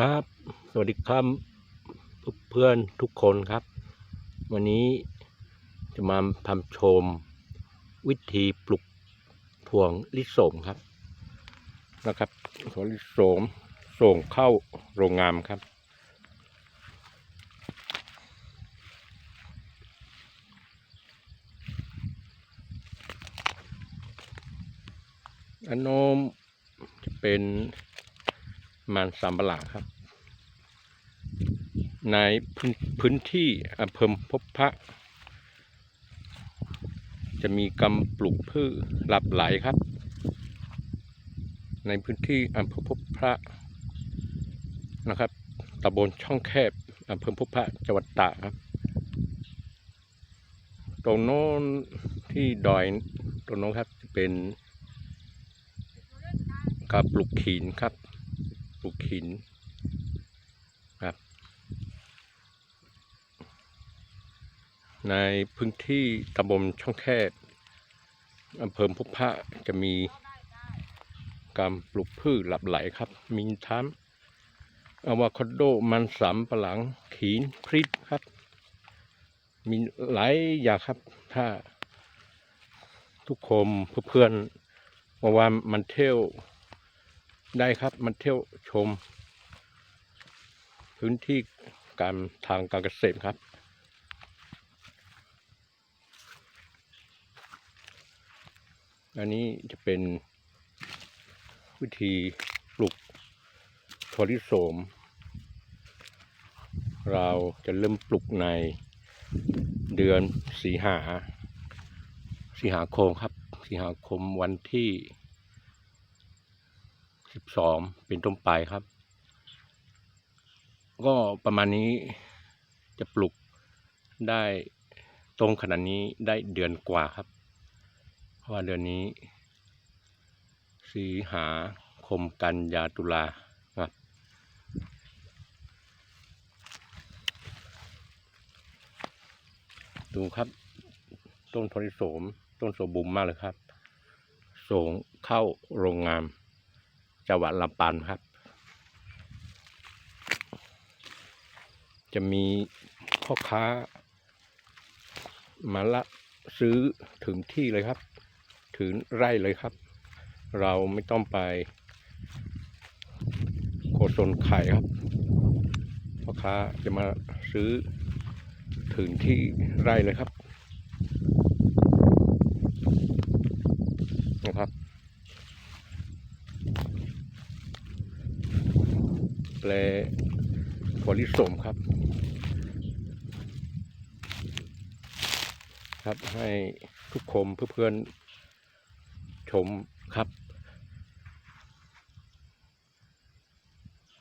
ครับ สวัสดีครับเพื่อนทุกคนครับ วันนี้จะมาทำชมวิธีปลูกถ่วงลิโสงครับนะครับถั่วลิโสงส่งเข้าโรงงานครับ อันโนมจะเป็น มันสามปะหลังครับ ในพื้นพื้นที่อำเภอพบพระ จะมีกำปลูกพืชหลากหลายครับ ในพื้นที่อำเภอพบพระนะครับตำบลช่องแคบอำเภอพบพระจังหวัดตากครับ ตรงโน้นที่ดอยตรงโน้นครับจะเป็นการปลูกขินครับ ปลูกขินครับ ในพื้นที่ตำบลช่องแคบอำเภอพบพะจะมีการปลูกพืชหลากหลครับ มีทั้งอะวาคาโดมันสำปะหลังขีนพริกครับ มีหลายอย่างครับ ถ้าทุกคนเพื่อนๆมาว่ามันเที่ยว ได้ครับมันเที่ยวชม พื้นที่การทางการเกษตรครับ อันนี้จะเป็นวิธีปลูกถั่วลิสงเราจะเริ่มปลูกในเดือนสีหาสิงหาคมครับสิงหาคมวันที่ สิบสองเป็นต้นไปครับ ก็ประมาณนี้จะปลูกได้ตรงขนาดนี้ได้เดือนกว่าครับ เพราะว่าเดือนนี้ สีหาคมกันยาตุลาครับ ดูครับ ต้นทริโสม ต้นโสบุมมากเลยครับ ส่งเข้าโรงงาน จังหวัดลำปางครับ จะมีพ่อค้า มาละซื้อถึงที่เลยครับ ถึงไร่เลยครับ เราไม่ต้องไปโคศนไข่ครับพ่อค้าจะมาซื้อถึงที่ไร่เลยครับนะครับ แปลถั่วลิสงครับ ครับให้ทุกคนเพื่อนๆชมครับ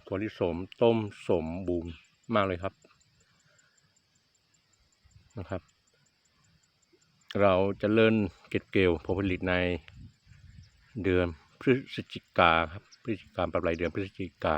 ถั่วลิสงต้มสมบูรณ์มากเลยครับนะครับ เราจะเริ่มเก็บเกี่ยวผลผลิตในเดือนพฤศจิกาครับพฤศจิกาปลายเดือนพฤศจิกา